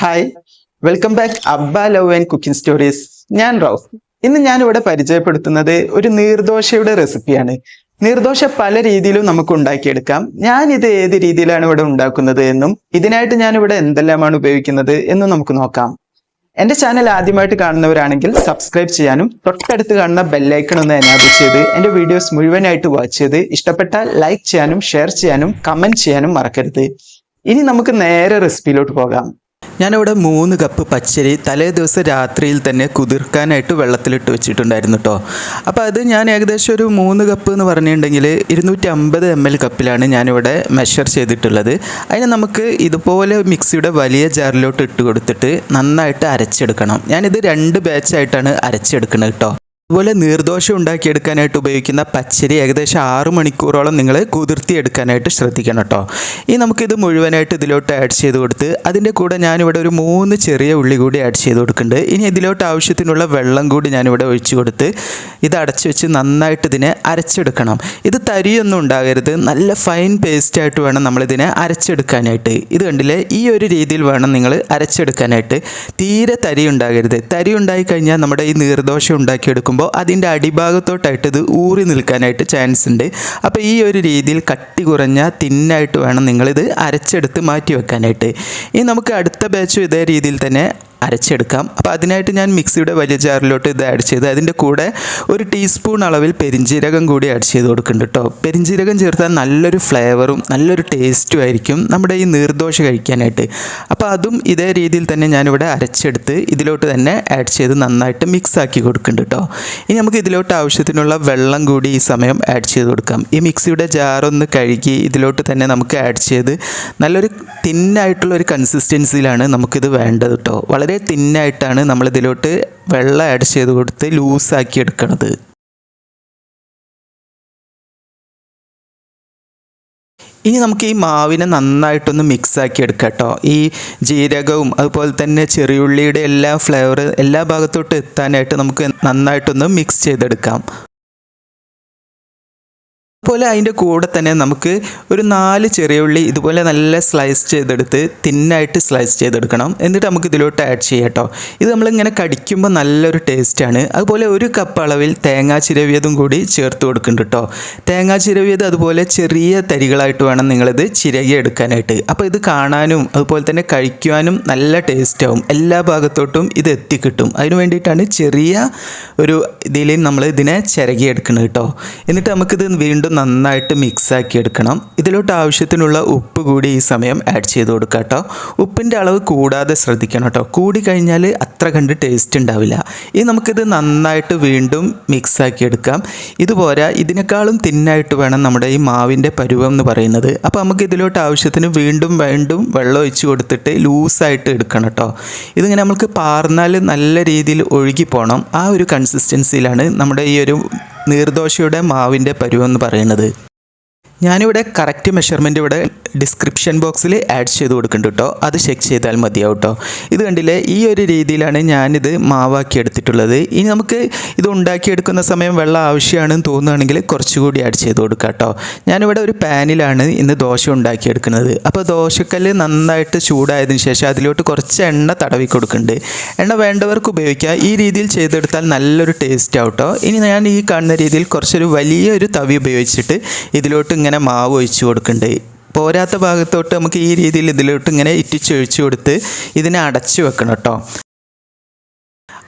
Hi welcome back Abba love and cooking stories ഞാൻ റൌഫ്. ഇന്ന് ഞാൻ ഇവിടെ പരിചയപ്പെടുത്തുന്നത് ഒരു നീർദോശയുടെ റെസിപ്പിയാണ്. നീർദോശ പല രീതിയിലും നമുക്ക് ഉണ്ടാക്കിയെടുക്കാം. ഞാൻ ഇത് ഏത് രീതിയിലാണ് ഇവിടെ ഉണ്ടാക്കുന്നത് എന്നും ഇതിനായിട്ട് ഞാൻ ഇവിടെ എന്തെല്ലാമാണ് ഉപയോഗിക്കുന്നത് എന്നും നമുക്ക് നോക്കാം. എന്റെ ചാനൽ ആദ്യമായിട്ട് കാണുന്നവരാണെങ്കിൽ സബ്സ്ക്രൈബ് ചെയ്യാനും തൊട്ടടുത്ത് കാണുന്ന ബെല്ലൈക്കൺ ഒന്ന് എനാബിൾ ചെയ്ത് എന്റെ വീഡിയോസ് മുഴുവനായിട്ട് വാച്ച് ചെയ്ത് ഇഷ്ടപ്പെട്ടാൽ ലൈക്ക് ചെയ്യാനും ഷെയർ ചെയ്യാനും കമന്റ് ചെയ്യാനും മറക്കരുത്. ഇനി നമുക്ക് നേരെ റെസിപ്പിയിലോട്ട് പോകാം. ഞാനിവിടെ മൂന്ന് കപ്പ് പച്ചരി തലേ ദിവസം രാത്രിയിൽ തന്നെ കുതിർക്കാനായിട്ട് വെള്ളത്തിലിട്ട് വെച്ചിട്ടുണ്ടായിരുന്നു കേട്ടോ അപ്പോൾ അത് ഞാൻ ഏകദേശം ഒരു മൂന്ന് കപ്പ് എന്ന് പറഞ്ഞിട്ടുണ്ടെങ്കിൽ ഇരുന്നൂറ്റി അമ്പത് എം എൽ കപ്പിലാണ് ഞാനിവിടെ മെഷർ ചെയ്തിട്ടുള്ളത്. അതിന് നമുക്ക് ഇതുപോലെ മിക്സിയുടെ വലിയ ജാറിലോട്ട് ഇട്ട് കൊടുത്തിട്ട് നന്നായിട്ട് അരച്ചെടുക്കണം. ഞാനിത് രണ്ട് ബാച്ചായിട്ടാണ് അരച്ചെടുക്കുന്നത് കേട്ടോ അതുപോലെ നീർദോശ ഉണ്ടാക്കിയെടുക്കാനായിട്ട് ഉപയോഗിക്കുന്ന പച്ചരി ഏകദേശം ആറ് മണിക്കൂറോളം നിങ്ങൾ കുതിർത്തി എടുക്കാനായിട്ട് ശ്രദ്ധിക്കണം കേട്ടോ. ഇനി നമുക്കിത് മുഴുവനായിട്ട് ഇതിലോട്ട് ആഡ് ചെയ്ത് കൊടുത്ത് അതിന്റെ കൂടെ ഞാനിവിടെ ഒരു മൂന്ന് ചെറിയ ഉള്ളി കൂടി ആഡ് ചെയ്ത് കൊടുക്കുന്നുണ്ട്. ഇനി ഇതിലോട്ട് ആവശ്യത്തിനുള്ള വെള്ളം കൂടി ഞാനിവിടെ ഒഴിച്ചു കൊടുത്ത് ഇത് അടച്ചു വെച്ച് നന്നായിട്ട് ഇതിനെ അരച്ചെടുക്കണം. ഇത് തരിയൊന്നും ഉണ്ടാകരുത്. നല്ല ഫൈൻ പേസ്റ്റായിട്ട് വേണം നമ്മളിതിനെ അരച്ചെടുക്കാനായിട്ട്. ഇത് കണ്ടില്ലേ? ഈ ഒരു രീതിയിൽ വേണം നിങ്ങൾ അരച്ചെടുക്കാനായിട്ട്. തീരെ തരി ഉണ്ടാകരുത്. തരി ഉണ്ടായി കഴിഞ്ഞാൽ നമ്മുടെ ഈ നീർദോശ ഉണ്ടാക്കിയെടുക്കുമ്പോൾ അതിന്റെ അടിഭാഗത്തോട്ടായിട്ട് ഇത് ഊറി നിൽക്കാനായിട്ട് ചാൻസ് ഉണ്ട്. അപ്പോൾ ഈ ഒരു രീതിയിൽ കട്ടി കുറഞ്ഞ തിന്നായിട്ട് വേണം നിങ്ങളിത് അരച്ചെടുത്ത് മാറ്റി വെക്കാനായിട്ട്. ഇനി നമുക്ക് അടുത്ത ബാച്ചും ഇതേ രീതിയിൽ തന്നെ അരച്ചെടുക്കാം. അപ്പോൾ അതിനായിട്ട് ഞാൻ മിക്സിയുടെ വലിയ ജാറിലോട്ട് ഇത് ആഡ് ചെയ്ത് അതിന്റെ കൂടെ ഒരു ടീസ്പൂൺ അളവിൽ പെരിഞ്ജീരകം കൂടി ആഡ് ചെയ്ത് കൊടുക്കുന്നുണ്ട് കേട്ടോ. പെരിഞ്ജീരകം ചേർത്താൽ നല്ലൊരു ഫ്ലേവറും നല്ലൊരു ടേസ്റ്റും ആയിരിക്കും നമ്മുടെ ഈ നീർദോശ കഴിക്കാനായിട്ട്. അപ്പോൾ അതും ഇതേ രീതിയിൽ തന്നെ ഞാനിവിടെ അരച്ചെടുത്ത് ഇതിലോട്ട് തന്നെ ആഡ് ചെയ്ത് നന്നായിട്ട് മിക്സ് ആക്കി കൊടുക്കുന്നുണ്ട് കേട്ടോ. ഇനി നമുക്ക് ഇതിലോട്ട് ആവശ്യത്തിനുള്ള വെള്ളം കൂടി ഈ സമയം ആഡ് ചെയ്ത് കൊടുക്കാം. ഈ മിക്സിയുടെ ജാറൊന്ന് കഴുകി ഇതിലോട്ട് തന്നെ നമുക്ക് ആഡ് ചെയ്ത് നല്ലൊരു തിന്നായിട്ടുള്ള ഒരു കൺസിസ്റ്റൻസിയിലാണ് നമുക്കിത് വേണ്ടത് കേട്ടോ. വളരെ തിന്നായിട്ടാണ് നമ്മളിതിലോട്ട് വെള്ളം ആഡ് ചെയ്ത് കൊടുത്ത് ലൂസാക്കി എടുക്കുന്നത് ഇനി നമുക്ക് ഈ മാവിനെ നന്നായിട്ടൊന്ന് മിക്സാക്കി എടുക്കാം കേട്ടോ ഈ ജീരകവും അതുപോലെ തന്നെ ചെറിയുള്ളിയുടെ എല്ലാ ഫ്ലേവർ എല്ലാ ഭാഗത്തോട്ട് എത്താനായിട്ട് നമുക്ക് നന്നായിട്ടൊന്ന് മിക്സ് ചെയ്തെടുക്കാം. അതുപോലെ അതിന്റെ കൂടെ തന്നെ നമുക്ക് ഒരു നാല് ചെറിയ ഉള്ളി ഇതുപോലെ നല്ല സ്ലൈസ് ചെയ്തെടുത്ത് തിന്നായിട്ട് സ്ലൈസ് ചെയ്തെടുക്കണം. എന്നിട്ട് നമുക്ക് ഇതിലോട്ട് ആഡ് ചെയ്യാം കേട്ടോ. ഇത് നമ്മളിങ്ങനെ കടിക്കുമ്പോൾ നല്ലൊരു ടേസ്റ്റാണ് അതുപോലെ ഒരു കപ്പ് അളവിൽ തേങ്ങാ ചിരവിയതും കൂടി ചേർത്ത് കൊടുക്കുന്നുണ്ട് കേട്ടോ. തേങ്ങാ ചിരവിയത് അതുപോലെ ചെറിയ തരികളായിട്ട് വേണം നിങ്ങളിത് ചിരകി എടുക്കാനായിട്ട്. അപ്പോൾ ഇത് കാണാനും അതുപോലെ തന്നെ കഴിക്കുവാനും നല്ല ടേസ്റ്റാവും എല്ലാ ഭാഗത്തോട്ടും ഇത് എത്തിക്കിട്ടും. അതിന് വേണ്ടിയിട്ടാണ് ചെറിയ ഒരു ഇതിൽ നമ്മൾ ഇതിനെ ചിരകി എടുക്കുന്നത് കേട്ടോ. എന്നിട്ട് നമുക്കിത് വീണ്ടും നന്നായിട്ട് മിക്സാക്കി എടുക്കണം ഇതിലോട്ട് ആവശ്യത്തിനുള്ള ഉപ്പ് കൂടി ഈ സമയം ആഡ് ചെയ്ത് കൊടുക്കുക കേട്ടോ. ഉപ്പിന്റെ അളവ് കൂടാതെ ശ്രദ്ധിക്കണം കേട്ടോ. കൂടി കഴിഞ്ഞാൽ അത്ര കണ്ട് ടേസ്റ്റ് ഉണ്ടാവില്ല. ഇനി നമുക്കിത് നന്നായിട്ട് വീണ്ടും മിക്സാക്കി എടുക്കാം ഇതുപോരാ ഇതിനേക്കാളും തിന്നായിട്ട് വേണം നമ്മുടെ ഈ മാവിന്റെ പരുവം എന്ന് പറയുന്നത്. അപ്പോൾ നമുക്ക് ഇതിലോട്ട് ആവശ്യത്തിന് വീണ്ടും വീണ്ടും വെള്ളം ഒഴിച്ച് കൊടുത്തിട്ട് ലൂസായിട്ട് എടുക്കണം കേട്ടോ. ഇതിങ്ങനെ നമുക്ക് പാർന്നാൽ നല്ല രീതിയിൽ ഒഴുകി പോകണം ആ ഒരു കൺസിസ്റ്റൻസിയിലാണ് നമ്മുടെ ഈ ഒരു നീർദോശയുടെ മാവിന്റെ പരുവെന്ന് പറയുന്നത്. ഞാനിവിടെ കറക്റ്റ് മെഷർമെന്റ് ഇവിടെ ഡിസ്ക്രിപ്ഷൻ ബോക്സിൽ ആഡ് ചെയ്ത് കൊടുക്കുന്നുണ്ട് കേട്ടോ അത് ചെക്ക് ചെയ്താൽ മതിയാവും കേട്ടോ ഇത് കണ്ടില്ലേ ഈ ഒരു രീതിയിലാണ് ഞാനിത് മാവാക്കി എടുത്തിട്ടുള്ളത്. ഇനി നമുക്ക് ഇത് ഉണ്ടാക്കിയെടുക്കുന്ന സമയം വെള്ളം ആവശ്യമാണെന്ന് തോന്നുകയാണെങ്കിൽ കുറച്ചുകൂടി ആഡ് ചെയ്ത് കൊടുക്കാം കേട്ടോ ഞാനിവിടെ ഒരു പാനിലാണ് ഇന്ന് ദോശ ഉണ്ടാക്കിയെടുക്കുന്നത്. അപ്പോൾ ദോശക്കല്ല് നന്നായിട്ട് ചൂടായതിനു ശേഷം അതിലോട്ട് കുറച്ച് എണ്ണ തടവി കൊടുക്കുന്നുണ്ട് എണ്ണ വേണ്ടവർക്ക് ഉപയോഗിക്കുക ഈ രീതിയിൽ ചെയ്തെടുത്താൽ നല്ലൊരു ടേസ്റ്റ് ആവട്ടോ ഇനി ഞാൻ ഈ കാണുന്ന രീതിയിൽ കുറച്ചൊരു വലിയൊരു തവി ഉപയോഗിച്ചിട്ട് ഇതിലോട്ട് ഇങ്ങനെ മാവ് ഒഴിച്ച് കൊടുക്കുന്നുണ്ട് പോരാത്ത ഭാഗത്തോട്ട് നമുക്ക് ഈ രീതിയിൽ ഇതിലോട്ട് ഇങ്ങനെ ഇറ്റിച്ചൊഴിച്ചു കൊടുത്ത് ഇതിനെ അടച്ചു വെക്കണം കേട്ടോ.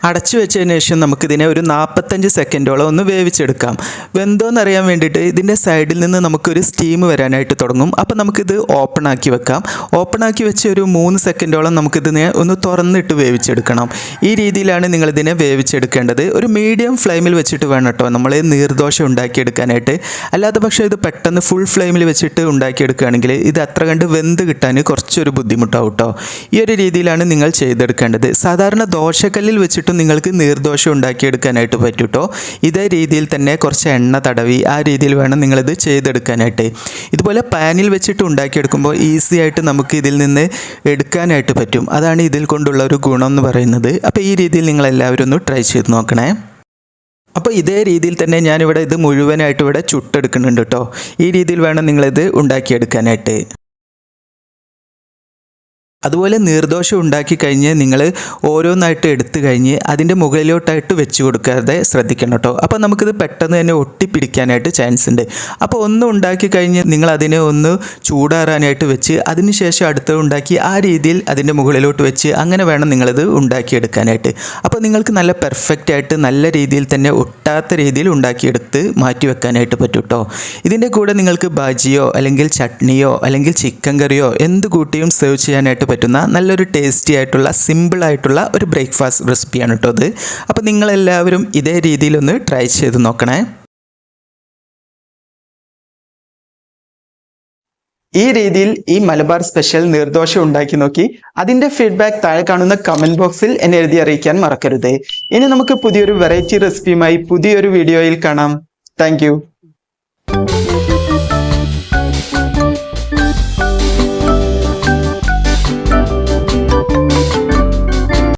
അടച്ചു വെച്ചതിന് ശേഷം നമുക്കിതിനെ ഒരു നാൽപ്പത്തഞ്ച് സെക്കൻഡോളം ഒന്ന് വേവിച്ചെടുക്കാം. വെന്തോന്നറിയാൻ വേണ്ടിയിട്ട് ഇതിന്റെ സൈഡിൽ നിന്ന് നമുക്കൊരു സ്റ്റീം വരാനായിട്ട് തുടങ്ങും. അപ്പോൾ നമുക്കിത് ഓപ്പൺ ആക്കി വെക്കാം. ഓപ്പൺ ആക്കി വെച്ച് ഒരു മൂന്ന് സെക്കൻഡോളം നമുക്കിതിനെ ഒന്ന് തുറന്നിട്ട് വേവിച്ചെടുക്കണം. ഈ രീതിയിലാണ് നിങ്ങളിതിനെ വേവിച്ചെടുക്കേണ്ടത്. ഒരു മീഡിയം ഫ്ലെയിമിൽ വെച്ചിട്ട് വേണം കേട്ടോ നമ്മൾ നീർദോശ ഉണ്ടാക്കിയെടുക്കാനായിട്ട്. അല്ലാത്ത പക്ഷേ ഇത് പെട്ടെന്ന് ഫുൾ ഫ്ലെയിമിൽ വെച്ചിട്ട് ഉണ്ടാക്കിയെടുക്കുകയാണെങ്കിൽ ഇത് അത്ര കണ്ട് വെന്ത് കിട്ടാൻ കുറച്ചൊരു ബുദ്ധിമുട്ടാവും കേട്ടോ. ഈ ഒരു രീതിയിലാണ് നിങ്ങൾ ചെയ്തെടുക്കേണ്ടത്. സാധാരണ ദോശക്കല്ലിൽ വെച്ചിട്ട് നിങ്ങൾക്ക് നീർദോഷം ഉണ്ടാക്കിയെടുക്കാനായിട്ട് പറ്റും ഇതേ രീതിയിൽ തന്നെ കുറച്ച് എണ്ണ തടവി ആ രീതിയിൽ വേണം നിങ്ങളിത് ചെയ്തെടുക്കാനായിട്ട്. ഇതുപോലെ പാനിൽ വെച്ചിട്ട് ഉണ്ടാക്കിയെടുക്കുമ്പോൾ ഈസി ആയിട്ട് നമുക്ക് ഇതിൽ നിന്ന് എടുക്കാനായിട്ട് പറ്റും. അതാണ് ഇതിൽ കൊണ്ടുള്ള ഒരു ഗുണം എന്ന് പറയുന്നത്. അപ്പോൾ ഈ രീതിയിൽ നിങ്ങൾ എല്ലാവരും ഒന്ന് ട്രൈ ചെയ്ത് നോക്കണേ. അപ്പോൾ ഇതേ രീതിയിൽ തന്നെ ഞാനിവിടെ ഇത് മുഴുവനായിട്ട് ഇവിടെ ചുട്ടെടുക്കുന്നുണ്ട് കേട്ടോ. ഈ രീതിയിൽ വേണം നിങ്ങളിത് ഉണ്ടാക്കിയെടുക്കാനായിട്ട്. അതുപോലെ നിർദോഷം ഉണ്ടാക്കി കഴിഞ്ഞ് നിങ്ങൾ ഓരോന്നായിട്ട് എടുത്തു കഴിഞ്ഞ് അതിന്റെ മുകളിലോട്ടായിട്ട് വെച്ച് കൊടുക്കാതെ ശ്രദ്ധിക്കണം കേട്ടോ. അപ്പോൾ നമുക്കിത് പെട്ടെന്ന് തന്നെ ഒട്ടിപ്പിടിക്കാനായിട്ട് ചാൻസ് ഉണ്ട്. അപ്പോൾ ഒന്ന് ഉണ്ടാക്കി കഴിഞ്ഞ് നിങ്ങൾ അതിനെ ഒന്ന് ചൂടാറാനായിട്ട് വെച്ച് അതിനുശേഷം അടുത്തത് ഉണ്ടാക്കി ആ രീതിയിൽ അതിന്റെ മുകളിലോട്ട് വെച്ച് അങ്ങനെ വേണം നിങ്ങളിത് ഉണ്ടാക്കിയെടുക്കാനായിട്ട്. അപ്പോൾ നിങ്ങൾക്ക് നല്ല പെർഫെക്റ്റ് ആയിട്ട് നല്ല രീതിയിൽ തന്നെ ഒട്ടാത്ത രീതിയിൽ ഉണ്ടാക്കിയെടുത്ത് മാറ്റി വെക്കാനായിട്ട് പറ്റും കേട്ടോ ഇതിന്റെ കൂടെ നിങ്ങൾക്ക് ബാജിയോ അല്ലെങ്കിൽ ചട്നിയോ അല്ലെങ്കിൽ ചിക്കൻ കറിയോ എന്ത് കൂട്ടിയും സെർവ് ചെയ്യാനായിട്ട് പറ്റുന്ന നല്ലൊരു ടേസ്റ്റി ആയിട്ടുള്ള സിമ്പിൾ ആയിട്ടുള്ള ഒരു ബ്രേക്ക്ഫാസ്റ്റ് റെസിപ്പിയാണ് കേട്ടോ അത് അപ്പോൾ നിങ്ങളെല്ലാവരും ഇതേ രീതിയിലൊന്ന് ട്രൈ ചെയ്ത് നോക്കണേ. ഈ രീതിയിൽ ഈ മലബാർ സ്പെഷ്യൽ നിർദ്ദോഷം ഉണ്ടാക്കി നോക്കി. അതിന്റെ ഫീഡ്ബാക്ക് താഴെ കാണുന്ന കമന്റ് ബോക്സിൽ എന്നെ എഴുതി അറിയിക്കാൻ മറക്കരുത്. ഇനി നമുക്ക് പുതിയൊരു വെറൈറ്റി റെസിപ്പിയുമായി പുതിയൊരു വീഡിയോയിൽ കാണാം. താങ്ക്